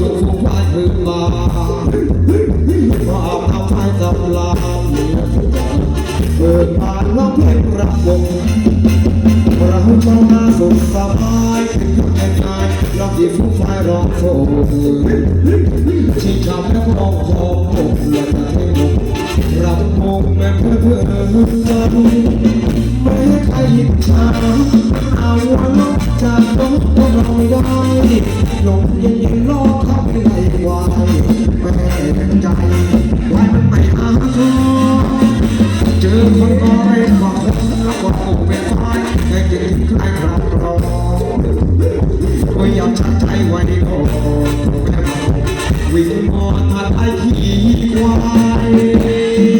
อยู่ทุกวันหรือมามาเอาทำให้สำลาเปิดผ่านน้องพลงระวงเราต้องมาสุขสบายเป็นคน่ายองดีฟุ้งไฟร้องโฟชีช้ำน้องหอมหมละทะเลหเราคงแม่เพื่อเพื่อไม่ให้ใครอิจฉาเอาวันจากต้องเราไม่ได้ลงเย็น ไว้ก่อนวิ่งมอดมาไอขี่ควาย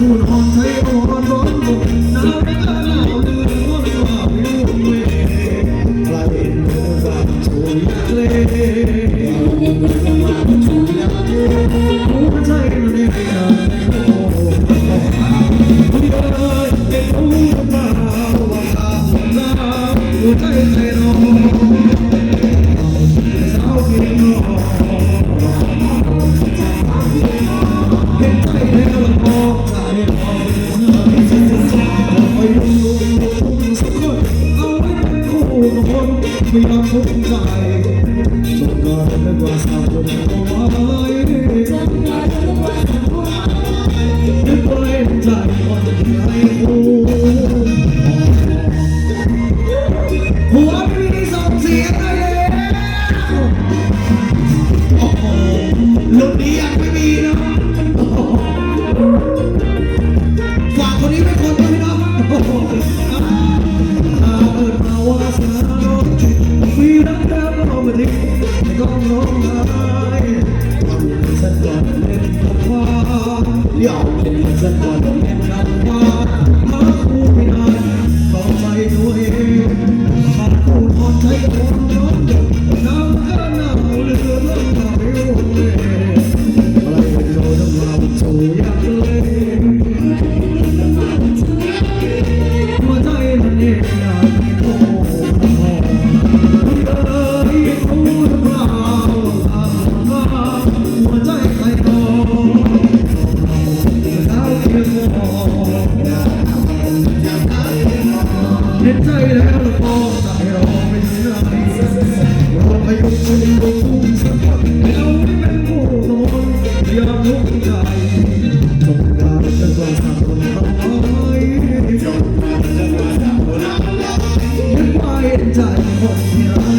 cool one day. essa não incomoda you. 在你我心。